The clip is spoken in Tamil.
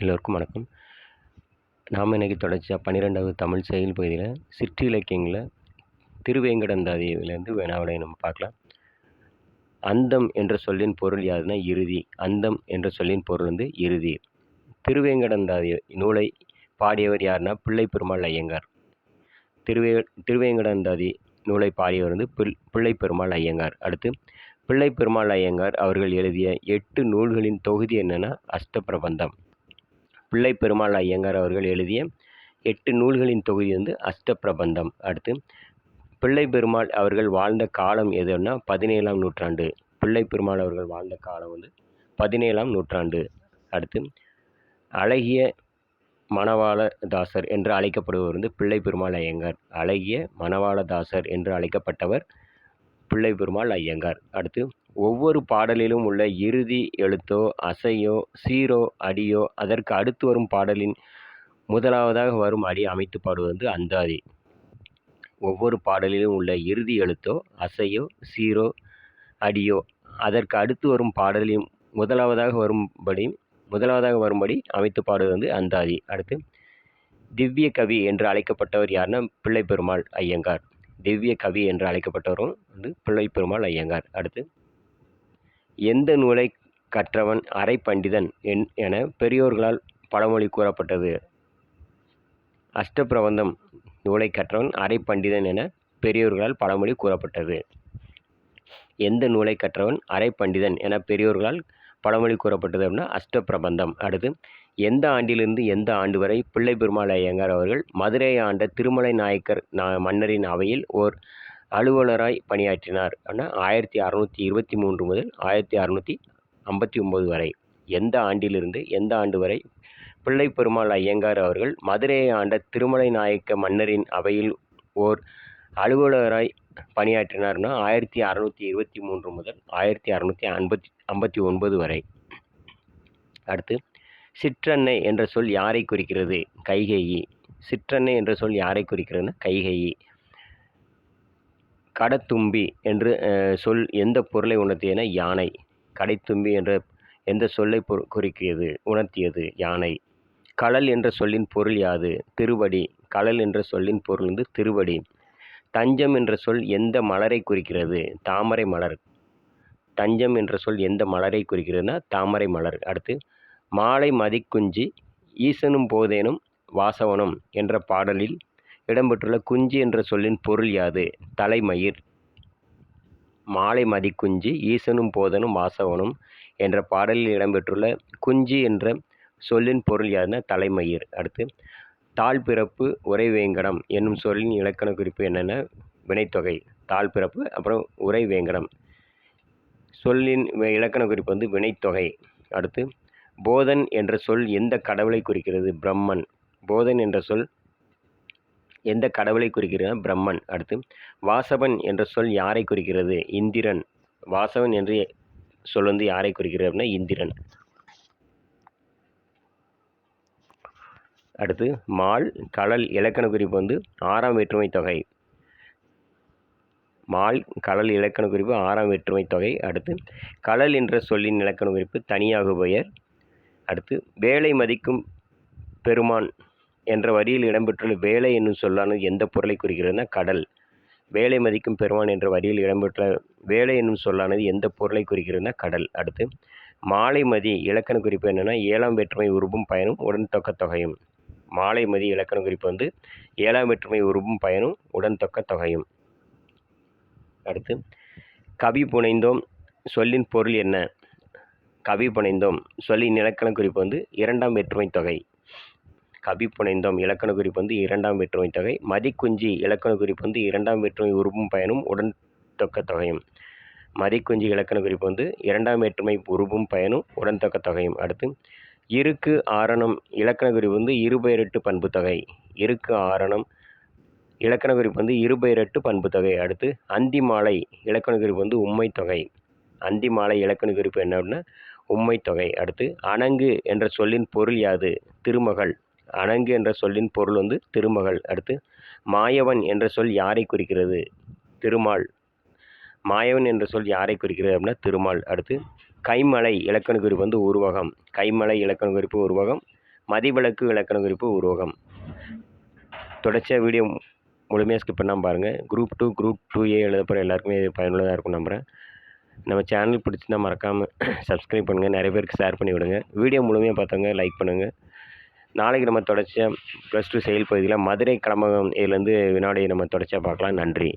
எல்லோருக்கும் வணக்கம். நாம் இன்றைக்கி தொடர்ச்சியாக பன்னிரெண்டாவது தமிழ் செயல் பகுதியில் சிற்றிலக்கியங்களில் திருவேங்கடந்தாதியிலேருந்து வினாவினை நம்ம பார்க்கலாம். அந்தம் என்ற சொல்லின் பொருள் யாருன்னா இறுதி. அந்தம் என்ற சொல்லின் பொருள் வந்து இறுதி. திருவேங்கடந்தாதி நூலை பாடியவர் யாருன்னா பிள்ளை பெருமாள் ஐயங்கார். திருவே திருவேங்கடந்தாதி நூலை பாடியவர் வந்து பிள் பிள்ளை பெருமாள் ஐயங்கார். அடுத்து பிள்ளை பெருமாள் ஐயங்கார் அவர்கள் எழுதிய எட்டு நூல்களின் தொகுதி என்னென்னா அஷ்டப்பிரபந்தம். பிள்ளை பெருமாள் ஐயங்கார் அவர்கள் எழுதிய எட்டு நூல்களின் தொகுதி வந்து அஷ்டப்பிரபந்தம். அடுத்து பிள்ளை பெருமாள் அவர்கள் வாழ்ந்த காலம் எதுன்னா பதினேழாம் நூற்றாண்டு. பிள்ளை பெருமாள் அவர்கள் வாழ்ந்த காலம் வந்து பதினேழாம் நூற்றாண்டு. அடுத்து அழகிய மணவாளதாசர் என்று அழைக்கப்படுபவர் வந்து பிள்ளை பெருமாள் ஐயங்கார். அழகிய மணவாளதாசர் என்று அழைக்கப்பட்டவர் பிள்ளை பெருமாள் ஐயங்கார். அடுத்து ஒவ்வொரு பாடலிலும் உள்ள இறுதி எழுத்தோ அசையோ சீரோ அடியோ அதற்கு அடுத்து வரும் பாடலின் முதலாவதாக வரும் அடி அமைத்து பாடுவது வந்து அந்தாதி. ஒவ்வொரு பாடலிலும் உள்ள இறுதி எழுத்தோ அசையோ சீரோ அடியோ அதற்கு அடுத்து வரும் பாடலின் முதலாவதாக வரும்படி முதலாவதாக வரும்படி அமைத்து பாடுவது வந்து அந்தாதி. அடுத்து திவ்ய கவி என்று அழைக்கப்பட்டவர் யாருன்னா பிள்ளை பெருமாள் ஐயங்கார். திவ்ய கவி என்று அழைக்கப்பட்டவரும் வந்து பிள்ளை பெருமாள் ஐயங்கார். அடுத்து எந்த நூலை கற்றவன் அரை பண்டிதன் என் என பெரியோர்களால் பழமொழி கூறப்பட்டது. அஷ்டப்பிரபந்தம் நூலை கற்றவன் அரை பண்டிதன் என பெரியோர்களால் பழமொழி கூறப்பட்டது. எந்த நூலை கற்றவன் அரை பண்டிதன் என பெரியோர்களால் பழமொழி கூறப்பட்டது அப்படின்னா அஷ்டப்பிரபந்தம். அடுத்து எந்த ஆண்டிலிருந்து எந்த ஆண்டு வரை பிள்ளை பெருமாள் ஐயங்கார் அவர்கள் மதுரை ஆண்ட திருமலை நாயக்கர் மன்னரின் அவையில் ஓர் அலுவலராய் பணியாற்றினார். ஆனால் ஆயிரத்தி அறநூற்றி இருபத்தி மூன்று முதல் ஆயிரத்தி அறநூற்றி ஐம்பத்தி ஒம்பது வரை எந்த ஆண்டிலிருந்து எந்த ஆண்டு வரை பிள்ளை பெருமாள் ஐயங்கார் அவர்கள் மதுரையை ஆண்ட திருமலை நாயக்க மன்னரின் அவையில் ஓர் அலுவலராய் பணியாற்றினார்னா ஆயிரத்தி அறநூற்றி இருபத்தி மூன்று முதல் ஆயிரத்தி அறநூற்றி ஐம்பத்தி ஐம்பத்தி ஒன்பது வரை. அடுத்து சிற்றன்னை என்ற சொல் யாரை குறிக்கிறது? கைகேயி. சிற்றன்னை என்ற சொல் யாரை குறிக்கிறதுனா கைகேயி. கடத்தும்பி என்று சொல் எந்த பொருளை உணர்த்தியன? யானை. கடைத்தும்பி என்ற எந்த சொல்லை குறிக்கிறது உணர்த்தியது யானை. கடல் என்ற சொல்லின் பொருள் யாது? திருவடி. கடல் என்ற சொல்லின் பொருள் வந்து திருவடி. தஞ்சம் என்ற சொல் எந்த மலரை குறிக்கிறது? தாமரை மலர். தஞ்சம் என்ற சொல் எந்த மலரை குறிக்கிறதுனா தாமரை மலர். அடுத்து மாலை மதிக்குஞ்சி ஈசனும் போதேனும் வாசவனும் என்ற பாடலில் இடம்பெற்றுள்ள குஞ்சு என்ற சொல்லின் பொருள் யாது? தலைமயிர். மாலை மதிக்குஞ்சு ஈசனும் போதனும் வாசவனும் என்ற பாடலில் இடம்பெற்றுள்ள குஞ்சு என்ற சொல்லின் பொருள் யாதுன்னா தலைமயிர். அடுத்து தாழ் பிறப்பு உரை வேங்கடம் என்னும் சொல்லின் இலக்கண குறிப்பு என்னென்ன? வினைத்தொகை தாழ் பிறப்பு அப்புறம் உரை வேங்கடம். சொல்லின் இலக்கண குறிப்பு வந்து வினைத்தொகை. அடுத்து போதன் என்ற சொல் எந்த கடவுளை குறிக்கிறது? பிரம்மன். போதன் என்ற சொல் எந்த கடவுளை குறிக்கிறது? பிரம்மன். அடுத்து வாசவன் என்ற சொல் யாரை குறிக்கிறது? இந்திரன். வாசவன் என்று சொல் வந்து யாரை குறிக்கிறது அப்படின்னா இந்திரன். அடுத்து மால் கடல் இலக்கண குறிப்பு வந்து ஆறாம் வேற்றுமை தொகை. மால் கடல் இலக்கண குறிப்பு ஆறாம் வேற்றுமை தொகை. அடுத்து கடல் என்ற சொல்லின் இலக்கண குறிப்பு தனியாக பெயர் அடுத்து வேலை மதிக்கும் பெருமான் என்ற வரியில் இடம்பெற்றுள்ள வேலை என்னும் சொல்லானது எந்த பொருளை குறிக்கிறதுனா கடல். வேலை மதிக்கும் பெருமான் என்ற வரியில் இடம்பெற்ற வேலை என்னும் சொல்லானது எந்த பொருளை குறிக்கிறதுனா கடல். அடுத்து மாலை மதி இலக்கண குறிப்பு என்னென்னா ஏழாம் வேற்றுமை உருவும் பயனும் உடன் தொக்க தொகையும். மாலை மதி இலக்கண குறிப்பு வந்து ஏழாம் வேற்றுமை உருவும் பயனும் உடன் தொக்க தொகையும். அடுத்து கவி புனைந்தோம் சொல்லின் பொருள் என்ன? கவி புனைந்தோம் சொல்லின் இலக்கண குறிப்பு வந்து இரண்டாம் வேற்றுமை தொகை. கவி புனைந்தோம் இலக்கண குறிப்பு வந்து இரண்டாம் வேற்றுமை தொகை. மதிக்குஞ்சி இலக்கண குறிப்பு வந்து இரண்டாம் வேற்றுமை உருவும் பயனும் உடன் தொக்க தொகையும். மதிக்குஞ்சி இலக்கண குறிப்பு வந்து இரண்டாம் வேற்றுமை உருவும் பயனும் உடன் தொக்க தொகையும். அடுத்து இருக்கு ஆரணம் இலக்கண குறிப்பு வந்து இருபெயரெட்டு பண்பு தொகை. இருக்கு ஆரணம் இலக்கண குறிப்பு வந்து இருபெயரெட்டு பண்பு தொகை. அடுத்து அந்தி மாலை இலக்கண குறிப்பு வந்து உண்மை தொகை. அந்தி மாலை இலக்கண குறிப்பு என்ன அப்படின்னா உண்மை தொகை. அடுத்து அணங்கு என்ற சொல்லின் பொருள் யாது? திருமகள். அணங்கு என்ற சொல்லின் பொருள் வந்து திருமகள். அடுத்து மாயவன் என்ற சொல் யாரை குறிக்கிறது? திருமால். மாயவன் என்ற சொல் யாரை குறிக்கிறது அப்படின்னா திருமால். அடுத்து கைமலை இலக்கண குறிப்பு வந்து உருவகம். கைமலை இலக்கண குறிப்பு உருவகம். மதிவிலக்கு இலக்கண குறிப்பு உருவகம். தொடர்ச்சியாக வீடியோ முழுமையாக ஸ்கிப் பண்ணாமல் பாருங்கள் group two group two A எழுத போகிற எல்லாருக்குமே இது பயனுள்ளதாக இருக்கும் நம்புகிறேன் நம்ம சேனல் பிடிச்சிருந்தா மறக்காமல் சப்ஸ்கிரைப் பண்ணுங்கள் நிறைய பேருக்கு ஷேர் பண்ணி விடுங்க. வீடியோ முழுமையாக பார்த்தவங்க லைக் பண்ணுங்கள் நாளைக்கு நம்ம தொடர்ச்சியாக ப்ளஸ் டூ செயல் பகுதியில் மதுரை களமகம் இதுலேருந்து வினாடி நம்ம தொடர்ச்சியாக பார்க்கலாம். நன்றி.